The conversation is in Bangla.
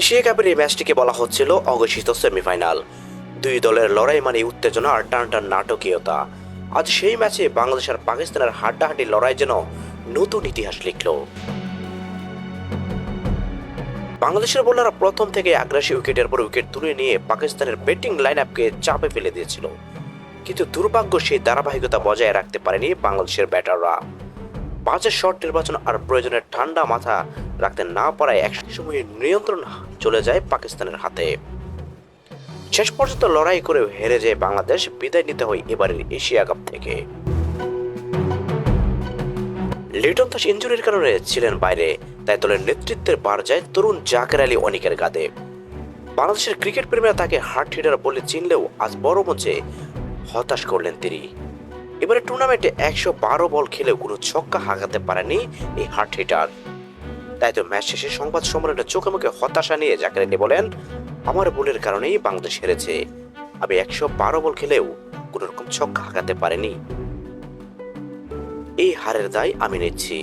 এশিয়া কাপের এই ম্যাচটিকে বলা হচ্ছিল অঘোষিত সেমিফাইনাল। দুই দলের লড়াই মানে উত্তেজনা আর টান টান নাটকীয়তা। আজ সেই ম্যাচে বাংলাদেশ আর পাকিস্তানের হাড্ডাহাড্ডি লড়াই যেন নতুন ইতিহাস লিখল। বাংলাদেশের বোলাররা প্রথম থেকে আগ্রাসী উইকেটের পর উইকেট তুলে নিয়ে পাকিস্তানের ব্যাটিং লাইন আপকে চাপে ফেলে দিয়েছিল। কিন্তু দুর্ভাগ্য সেই ধারাবাহিকতা বজায় রাখতে পারেনি বাংলাদেশের ব্যাটাররা। বাজে শট নির্বাচন আর প্রয়োজনের ঠান্ডা মাথা রাখতে না পারায় এক সময় নিয়ন্ত্রণ চলে যায় পাকিস্তানের হাতে। শেষ পর্যন্ত লড়াই করে হেরে যায় বাংলাদেশ, বিদায় নিতে হয় এবারের এশিয়া কাপ থেকে। লিটন দাস ইঞ্জুরির কারণে ছিলেন বাইরে, তাই দলের নেতৃত্বের বার যায় তরুণ জাকের আলী অনিকের কাঁধে বাংলাদেশের ক্রিকেট প্রেমীরা তাকে হার্ট হিটার বলে চিনলেও আজ বড় মঞ্চে হতাশ করলেন তিনি। এবারে টুর্নামেন্টে একশো বারো বল খেলেও কোনো ছক্কা হাঁকাতে পারেনি এই হার্ট হিটার। তাই তো ম্যাচ শেষে সংবাদ সম্মেলনে চোখে মুখে হতাশা নিয়ে জাকারিনি বলেন, আমার বলের কারণেই বাংলাদেশ হেরেছে। আমি একশো বারো বল খেলেও কোনো রকম ছক্কা হাঁকাতে পারেনি। এই হারের দায় আমি নিচ্ছি।